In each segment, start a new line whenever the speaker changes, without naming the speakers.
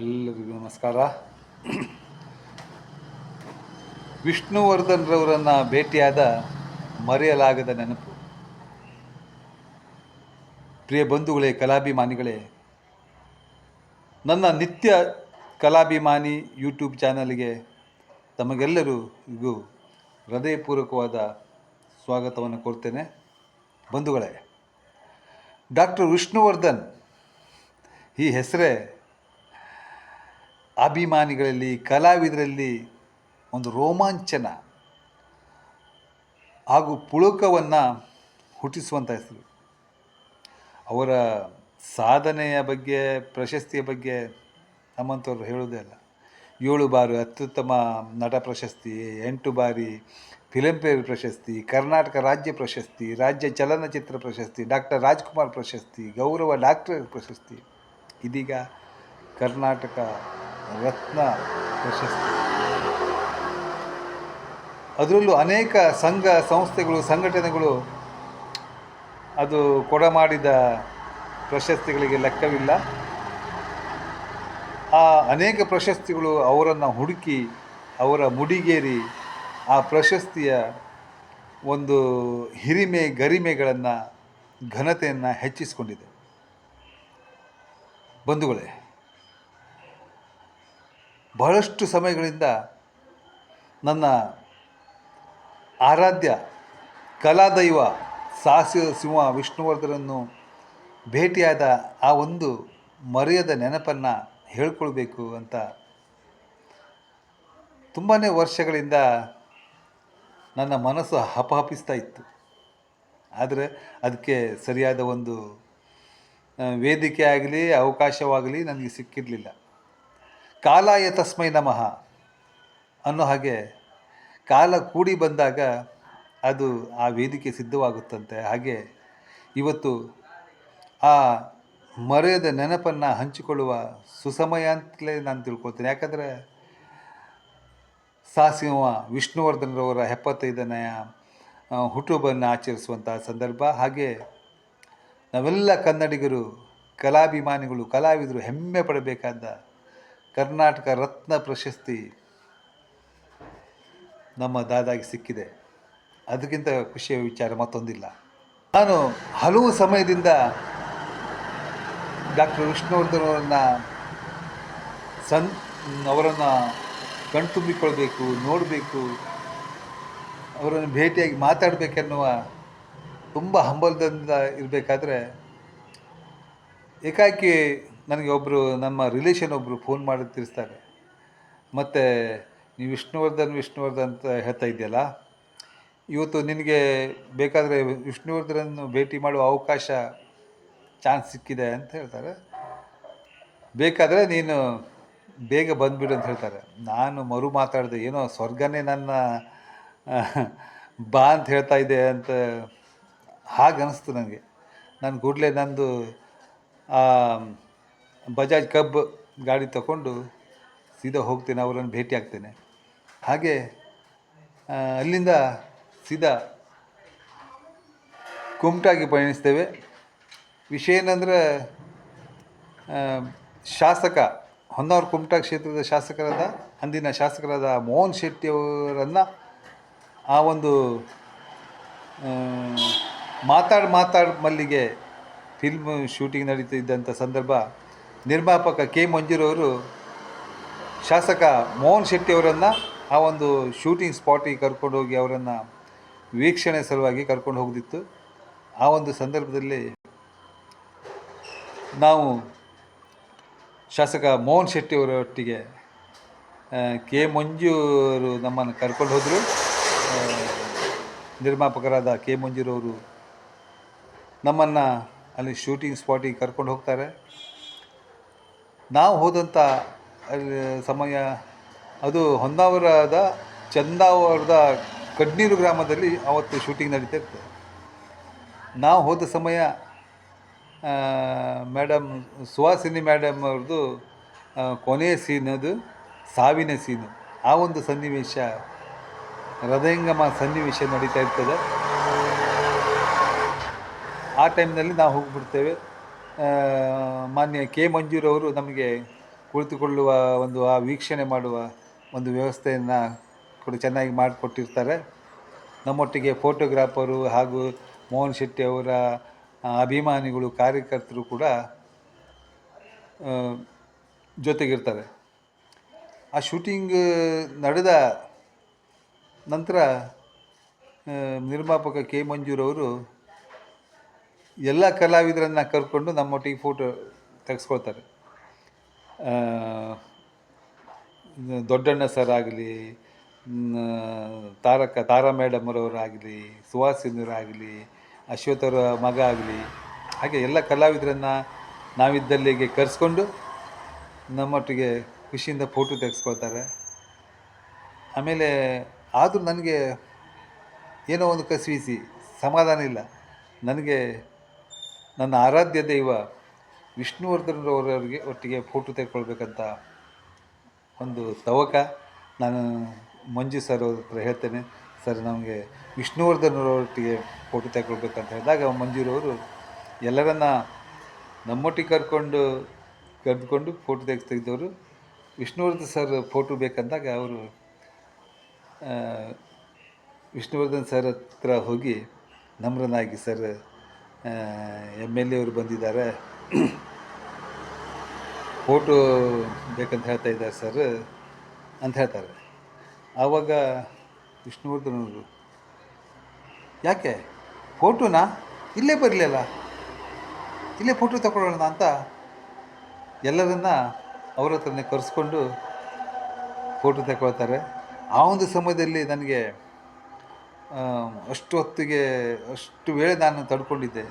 ಎಲ್ಲರಿಗೂ ನಮಸ್ಕಾರ. ವಿಷ್ಣುವರ್ಧನ್ ರವರನ್ನು ಭೇಟಿಯಾದ ಮರೆಯಲಾಗದ ನೆನಪು. ಪ್ರಿಯ ಬಂಧುಗಳೇ, ಕಲಾಭಿಮಾನಿಗಳೇ, ನನ್ನ ನಿತ್ಯ ಕಲಾಭಿಮಾನಿ ಯೂಟ್ಯೂಬ್ ಚಾನಲ್ಗೆ ತಮಗೆಲ್ಲರಿಗೂ ಹೃದಯಪೂರ್ವಕವಾದ ಸ್ವಾಗತವನ್ನು ಕೊಡ್ತೇನೆ ಬಂಧುಗಳೇ, ಡಾಕ್ಟರ್ ವಿಷ್ಣುವರ್ಧನ್ ಈ ಹೆಸರೇ ಅಭಿಮಾನಿಗಳಲ್ಲಿ, ಕಲಾವಿದರಲ್ಲಿ ಒಂದು ರೋಮಾಂಚನ ಹಾಗೂ ಪುಳುಕವನ್ನು ಹುಟ್ಟಿಸುವಂಥ ಹೆಸರು. ಅವರ ಸಾಧನೆಯ ಬಗ್ಗೆ, ಪ್ರಶಸ್ತಿಯ ಬಗ್ಗೆ ನಮ್ಮಂಥವ್ರು ಹೇಳೋದೇ ಅಲ್ಲ. ಏಳು ಬಾರಿ ಅತ್ಯುತ್ತಮ ನಟ ಪ್ರಶಸ್ತಿ, ಎಂಟು ಬಾರಿ ಫಿಲಂಫೇರ್ ಪ್ರಶಸ್ತಿ, ಕರ್ನಾಟಕ ರಾಜ್ಯ ಪ್ರಶಸ್ತಿ, ರಾಜ್ಯ ಚಲನಚಿತ್ರ ಪ್ರಶಸ್ತಿ, ಡಾಕ್ಟರ್ ರಾಜ್ಕುಮಾರ್ ಪ್ರಶಸ್ತಿ, ಗೌರವ ಡಾಕ್ಟರ್ ಪ್ರಶಸ್ತಿ. ಇದೀಗ ಕರ್ನಾಟಕ ರತ್ನ ಪ್ರಶಸ್ತಿ. ಅದರಲ್ಲೂ ಅನೇಕ ಸಂಘ ಸಂಸ್ಥೆಗಳು, ಸಂಘಟನೆಗಳು ಅದು ಕೊಡಮಾಡಿದ ಪ್ರಶಸ್ತಿಗಳಿಗೆ ಲೆಕ್ಕವಿಲ್ಲ. ಆ ಅನೇಕ ಪ್ರಶಸ್ತಿಗಳು ಅವರನ್ನು ಹುಡುಕಿ, ಅವರ ಮುಡಿಗೇರಿ ಆ ಪ್ರಶಸ್ತಿಯ ಒಂದು ಹಿರಿಮೆ, ಗರಿಮೆಗಳನ್ನು ಘನತೆಯನ್ನು ಹೆಚ್ಚಿಸಿಕೊಂಡಿದೆ. ಬಂಧುಗಳೇ ಬಹಳಷ್ಟು ಸಮಯಗಳಿಂದ ನನ್ನ ಆರಾಧ್ಯ ಕಲಾದೈವ ಸಾಹಸ ಸಿಂಹ ವಿಷ್ಣುವರ್ಧನನ್ನು ಭೇಟಿಯಾದ ಆ ಒಂದು ಮರೆಯದ ನೆನಪನ್ನು ಹೇಳ್ಕೊಳ್ಬೇಕು ಅಂತ ತುಂಬಾ ವರ್ಷಗಳಿಂದ ನನ್ನ ಮನಸ್ಸು ಹಪಹಪಿಸ್ತಾ ಇತ್ತು. ಆದರೆ ಅದಕ್ಕೆ ಸರಿಯಾದ ಒಂದು ವೇದಿಕೆ ಆಗಲಿ, ಅವಕಾಶವಾಗಲಿ ನನಗೆ ಸಿಕ್ಕಿರಲಿಲ್ಲ. ಕಾಲಾಯ ತಸ್ಮೈ ನಮಃ ಅನ್ನೋ ಹಾಗೆ ಕಾಲ ಕೂಡಿ ಬಂದಾಗ ಅದು ಆ ವೇದಿಕೆ ಸಿದ್ಧವಾಗುತ್ತಂತೆ. ಹಾಗೆ ಇವತ್ತು ಆ ಮರೆಯದ ನೆನಪನ್ನು ಹಂಚಿಕೊಳ್ಳುವ ಸುಸಮಯ ಅಂತಲೇ ನಾನು ತಿಳ್ಕೊಳ್ತೀನಿ. ಯಾಕಂದರೆ ಸಾಸಿಂಹ ವಿಷ್ಣುವರ್ಧನರವರ ಎಪ್ಪತ್ತೈದನೆಯ ಹುಟ್ಟುಹಬ್ಬನ್ನು ಆಚರಿಸುವಂಥ ಸಂದರ್ಭ. ಹಾಗೆ ನಾವೆಲ್ಲ ಕನ್ನಡಿಗರು, ಕಲಾಭಿಮಾನಿಗಳು, ಕಲಾವಿದರು ಹೆಮ್ಮೆ ಪಡಬೇಕಾದ ಕರ್ನಾಟಕ ರತ್ನ ಪ್ರಶಸ್ತಿ ನಮ್ಮ ದಾದಾಗೆ ಸಿಕ್ಕಿದೆ. ಅದಕ್ಕಿಂತ ಖುಷಿಯ ವಿಚಾರ ಮತ್ತೊಂದಿಲ್ಲ. ನಾನು ಹಲವು ಸಮಯದಿಂದ ಡಾಕ್ಟರ್ ವಿಷ್ಣುವರ್ಧನ್ ಅವರನ್ನು ಸನ್ ಅವರನ್ನು ಕಣ್ತುಂಬಿಕೊಳ್ಬೇಕು, ನೋಡಬೇಕು, ಅವರನ್ನು ಭೇಟಿಯಾಗಿ ಮಾತಾಡಬೇಕೆನ್ನುವ ತುಂಬ ಹಂಬಲದಿಂದ ಇರಬೇಕಾದ್ರೆ ಏಕಾಏಕಿ ನನಗೆ ಒಬ್ಬರು ನಮ್ಮ ರಿಲೇಷನ್ ಒಬ್ಬರು ಫೋನ್ ಮಾಡಿ ತಿಳಿಸ್ತಾರೆ. ಮತ್ತು ನೀವು ವಿಷ್ಣುವರ್ಧನ್ ವಿಷ್ಣುವರ್ಧನ್ ಅಂತ ಹೇಳ್ತಾ ಇದೆಯಲ್ಲ ಇವತ್ತು ನಿನಗೆ ಬೇಕಾದರೆ ವಿಷ್ಣುವರ್ಧನನ್ನು ಭೇಟಿ ಮಾಡುವ ಅವಕಾಶ ಚಾನ್ಸ್ ಸಿಕ್ಕಿದೆ ಅಂತ ಹೇಳ್ತಾರೆ. ಬೇಕಾದರೆ ನೀನು ಬೇಗ ಬಂದುಬಿಡು ಅಂತ ಹೇಳ್ತಾರೆ. ನಾನು ಮರು ಮಾತಾಡಿದೆ, ಏನೋ ಸ್ವರ್ಗನೇ ನನ್ನ ಬಾ ಅಂತ ಹೇಳ್ತಾ ಇದೆ ಅಂತ ಹಾಗೆ ಅನಿಸ್ತು ನನಗೆ ನಾನು ಕೂಡಲೇ ನಂದು ಬಜಾಜ್ ಕಬ್ ಗಾಡಿ ತಗೊಂಡು ಸೀದಾ ಹೋಗ್ತೇನೆ, ಅವರನ್ನು ಭೇಟಿ ಆಗ್ತೇನೆ. ಹಾಗೆ ಅಲ್ಲಿಂದ ಸೀದಾ ಕುಮಟಾಗಿ ಪಯಣಿಸ್ತೇವೆ. ವಿಷಯ ಏನಂದರೆ ಶಾಸಕ, ಹೊನ್ನಾವರ ಕುಮಟಾ ಕ್ಷೇತ್ರದ ಶಾಸಕರಾದ, ಅಂದಿನ ಶಾಸಕರಾದ ಮೋಹನ್ ಶೆಟ್ಟಿಯವರನ್ನು ಆ ಒಂದು ಮಾತಾಡ್ ಮಾತಾಡ್ ಮಲ್ಲಿಗೆ ಫಿಲ್ಮ್ ಶೂಟಿಂಗ್ ನಡೀತಿದ್ದಂಥ ಸಂದರ್ಭ ನಿರ್ಮಾಪಕ ಕೆ ಮಂಜೂರವರು ಶಾಸಕ ಮೋಹನ್ ಶೆಟ್ಟಿಯವರನ್ನು ಆ ಒಂದು ಶೂಟಿಂಗ್ ಸ್ಪಾಟಿಗೆ ಕರ್ಕೊಂಡು ಹೋಗಿ ಅವರನ್ನು ವೀಕ್ಷಣೆ ಸಲುವಾಗಿ ಕರ್ಕೊಂಡು ಹೋಗ್ದಿತ್ತು. ಆ ಒಂದು ಸಂದರ್ಭದಲ್ಲಿ ನಾವು ಶಾಸಕ ಮೋಹನ್ ಶೆಟ್ಟಿಯವರೊಟ್ಟಿಗೆ ಕೆ ಮಂಜೂರು ನಮ್ಮನ್ನು ಕರ್ಕೊಂಡು ಹೋದರು. ನಿರ್ಮಾಪಕರಾದ ಕೆ ಮಂಜೂರವರು ನಮ್ಮನ್ನು ಅಲ್ಲಿ ಶೂಟಿಂಗ್ ಸ್ಪಾಟಿಗೆ ಕರ್ಕೊಂಡು ಹೋಗ್ತಾರೆ. ನಾವು ಹೋದಂಥ ಸಮಯ, ಅದು ಹೊನ್ನಾವರದ ಚಂದಾವರದ ಕಡ್ನೀರು ಗ್ರಾಮದಲ್ಲಿ ಅವತ್ತು ಶೂಟಿಂಗ್ ನಡೀತಾ ಇರ್ತದೆ ನಾವು ಹೋದ ಸಮಯ ಮೇಡಮ್ ಸುಹಾಸಿನಿ ಮೇಡಮ್ ಅವ್ರದ್ದು ಕೊನೆಯ ಸೀನ್ ಅದು, ಸಾವಿನ ಸೀನು ಆ ಒಂದು ಸನ್ನಿವೇಶ, ಹೃದಯಂಗಮ ಸನ್ನಿವೇಶ ನಡೀತಾ ಇರ್ತದೆ. ಆ ಟೈಮ್ನಲ್ಲಿ ನಾವು ಹೋಗಿಬಿಡ್ತೇವೆ. ಮಾನ್ಯ ಕೆ ಮಂಜೂರವರು ನಮಗೆ ಕುಳಿತುಕೊಳ್ಳುವ ಒಂದು, ಆ ವೀಕ್ಷಣೆ ಮಾಡುವ ಒಂದು ವ್ಯವಸ್ಥೆಯನ್ನು ಕೂಡ ಚೆನ್ನಾಗಿ ಮಾಡಿಕೊಟ್ಟಿರ್ತಾರೆ. ನಮ್ಮೊಟ್ಟಿಗೆ ಫೋಟೋಗ್ರಾಫರು ಹಾಗೂ ಮೋಹನ್ ಶೆಟ್ಟಿ ಅವರ ಅಭಿಮಾನಿಗಳು, ಕಾರ್ಯಕರ್ತರು ಕೂಡ ಜೊತೆಗಿರ್ತಾರೆ. ಆ ಶೂಟಿಂಗ್ ನಡೆದ ನಂತರ ನಿರ್ಮಾಪಕ ಕೆ ಮಂಜೂರವರು ಎಲ್ಲ ಕಲಾವಿದರನ್ನು ಕರ್ಕೊಂಡು ನಮ್ಮೊಟ್ಟಿಗೆ ಫೋಟೋ ತೆಗೆಸ್ಕೊಳ್ತಾರೆ. ದೊಡ್ಡಣ್ಣ ಸರ್ ಆಗಲಿ ತಾರಕ, ತಾರಾ ಮೇಡಮ್ರವರಾಗಲಿ ಸುಹಾಸಿನವರಾಗಲಿ ಅಶ್ವಥರ ಮಗ ಆಗಲಿ, ಹಾಗೆ ಎಲ್ಲ ಕಲಾವಿದರನ್ನು ನಾವಿದ್ದಲ್ಲಿಗೆ ಕರೆಸ್ಕೊಂಡು ನಮ್ಮೊಟ್ಟಿಗೆ ಖುಷಿಯಿಂದ ಫೋಟೋ ತೆಗೆಸ್ಕೊಳ್ತಾರೆ. ಆಮೇಲೆ ಆದರೂ ನನಗೆ ಏನೋ ಒಂದು ಕಸಿವಿಸಿ ಸಮಾಧಾನ ಇಲ್ಲ. ನನಗೆ ನನ್ನ ಆರಾಧ್ಯ ದೈವ ವಿಷ್ಣುವರ್ಧನ್ರವರವರಿಗೆ ಒಟ್ಟಿಗೆ ಫೋಟೋ ತೆಗೆದುಕೊಳ್ಬೇಕಂತ ಒಂದು ತವಕ. ನಾನು ಮಂಜು ಸರ್ ಅವ್ರ ಹತ್ರ ಹೇಳ್ತೇನೆ. ಸರ್, ನಮಗೆ ವಿಷ್ಣುವರ್ಧನ್ರವರೊಟ್ಟಿಗೆ ಫೋಟೋ ತೆಗೆದುಕೊಳ್ಬೇಕಂತ ಹೇಳಿದಾಗ ಮಂಜೂರವರು ಎಲ್ಲರನ್ನ ನಮ್ಮೊಟ್ಟಿಗೆ ಕರ್ಕೊಂಡು, ಕರೆದುಕೊಂಡು ಫೋಟೋ ತೆಗೆದು ತೆಗೆದವರು ವಿಷ್ಣುವರ್ಧನ್ ಸರ್ ಫೋಟೋ ಬೇಕಂದಾಗ ಅವರು ವಿಷ್ಣುವರ್ಧನ್ ಸರ್ ಹತ್ರ ಹೋಗಿ ನಮ್ರನಾಗಿ ಸರ್ ಎಂ ಎಲ್ ಎ ಅವರು ಬಂದಿದ್ದಾರೆ. ಫೋಟೋ ಬೇಕಂತ ಹೇಳ್ತಾ ಇದ್ದಾರೆ ಸರ್ ಅಂತ ಹೇಳ್ತಾರೆ. ಆವಾಗ ವಿಷ್ಣುವರ್ಧನ್ ಅವರು, ಯಾಕೆ? ಫೋಟೋನಾ? ಇಲ್ಲೇ ಬರಲಿಲ್ಲ. ಇಲ್ಲೇ ಫೋಟೋ ತಗೊಳ್ಳೋಣ ಅಂತ ಎಲ್ಲರನ್ನ ಅವ್ರ ಹತ್ರನೇ ಕರೆಸ್ಕೊಂಡು ಫೋಟೋ ತಗೊಳ್ತಾರೆ. ಆ ಒಂದು ಸಮಯದಲ್ಲಿ ನನಗೆ ಅಷ್ಟು ಹೊತ್ತಿಗೆ, ಅಷ್ಟು ವೇಳೆ ನಾನು ತಡ್ಕೊಂಡಿದ್ದೆ.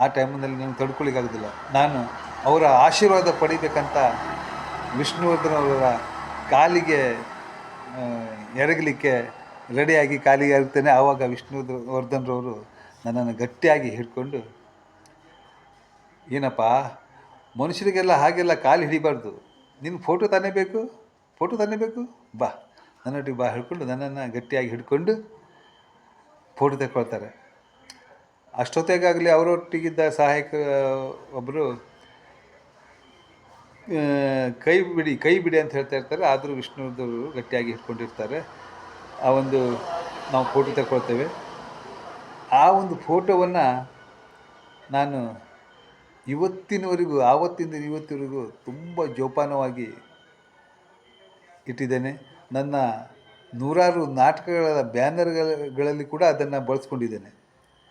ಆ ಟೈಮಿನಲ್ಲಿ ನನಗೆ ತಡ್ಕೊಳ್ಳಿಕ್ಕಾಗೋದಿಲ್ಲ. ನಾನು ಅವರ ಆಶೀರ್ವಾದ ಪಡಿಬೇಕಂತ ವಿಷ್ಣುವರ್ಧನ್ ಅವರ ಕಾಲಿಗೆ ಎರಗಲಿಕ್ಕೆ ರೆಡಿಯಾಗಿ ಕಾಲಿಗೆ ಎರಗ್ತೇನೆ ಆವಾಗ ವಿಷ್ಣುವರ್ಧನ್ರವರು ನನ್ನನ್ನು ಗಟ್ಟಿಯಾಗಿ ಹಿಡ್ಕೊಂಡು, ಏನಪ್ಪ, ಮನುಷ್ಯರಿಗೆಲ್ಲ ಹಾಗೆಲ್ಲ ಕಾಲು ಹಿಡಿಬಾರ್ದು. ನಿನ್ನ ಫೋಟೋ ತಾನೇ ಬೇಕು? ಫೋಟೋ ತಾನೇ ಬೇಕು? ಬಾ, ನನ್ನೊಟ್ಟಿಗೆ ಬಾ ಹಿಡ್ಕೊಂಡು ನನ್ನನ್ನು ಗಟ್ಟಿಯಾಗಿ ಹಿಡ್ಕೊಂಡು ಫೋಟೋ ತೆಕ್ಕೊಳ್ತಾರೆ ಅಷ್ಟೊತ್ತಿಗಾಗಲಿ ಅವರೊಟ್ಟಿಗಿದ್ದ ಸಹಾಯಕ ಒಬ್ಬರು ಕೈ ಬಿಡಿ ಕೈ ಬಿಡಿ ಅಂತ ಹೇಳ್ತಾ ಇರ್ತಾರೆ. ಆದರೂ ವಿಷ್ಣುದವರು ಗಟ್ಟಿಯಾಗಿ ಹಿಡ್ಕೊಂಡಿರ್ತಾರೆ. ಆ ಒಂದು ನಾವು ಫೋಟೋ ತಗೊಳ್ತೇವೆ ಆ ಒಂದು ಫೋಟೋವನ್ನು ನಾನು ಇವತ್ತಿನವರೆಗೂ, ಆವತ್ತಿಂದ ಇವತ್ತಿವರೆಗೂ ತುಂಬ ಜೋಪಾನವಾಗಿ ಇಟ್ಟಿದ್ದೇನೆ. ನನ್ನ ನೂರಾರು ನಾಟಕಗಳ ಬ್ಯಾನರ್ಗಳಲ್ಲಿ ಕೂಡ ಅದನ್ನು ಬಳಸ್ಕೊಂಡಿದ್ದೇನೆ.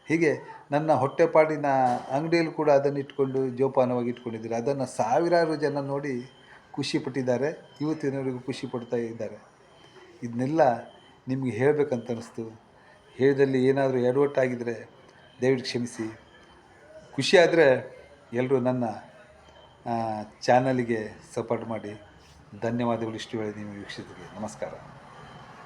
ಹೀಗೆ ನನ್ನ ಹೊಟ್ಟೆಪಾಡಿನ ಅಂಗಡಿಯಲ್ಲಿ ಕೂಡ ಅದನ್ನು ಇಟ್ಕೊಂಡು ಜೋಪಾನವಾಗಿ ಇಟ್ಕೊಂಡಿದ್ದಾರೆ. ಅದನ್ನು ಸಾವಿರಾರು ಜನ ನೋಡಿ ಖುಷಿಪಟ್ಟಿದ್ದಾರೆ ಇವತ್ತಿನವರೆಗೂ ಖುಷಿ ಪಡ್ತಾ ಇದ್ದಾರೆ. ಇದನ್ನೆಲ್ಲ ನಿಮಗೆ ಹೇಳಬೇಕಂತ ಅನ್ನಿಸ್ತು ಹೇಳಿದಲ್ಲಿ ಏನಾದರೂ ಎಡವಟ್ಟಾಗಿದ್ದರೆ ದಯವಿಟ್ಟು ಕ್ಷಮಿಸಿ. ಖುಷಿ ಆದರೆ ಎಲ್ಲರೂ ನನ್ನ ಚಾನಲಿಗೆ ಸಪೋರ್ಟ್ ಮಾಡಿ. ಧನ್ಯವಾದಗಳು ಇಷ್ಟು ಹೇಳಿ ನೀವು ವೀಕ್ಷಿಸಿದ್ರಿ ನಮಸ್ಕಾರ.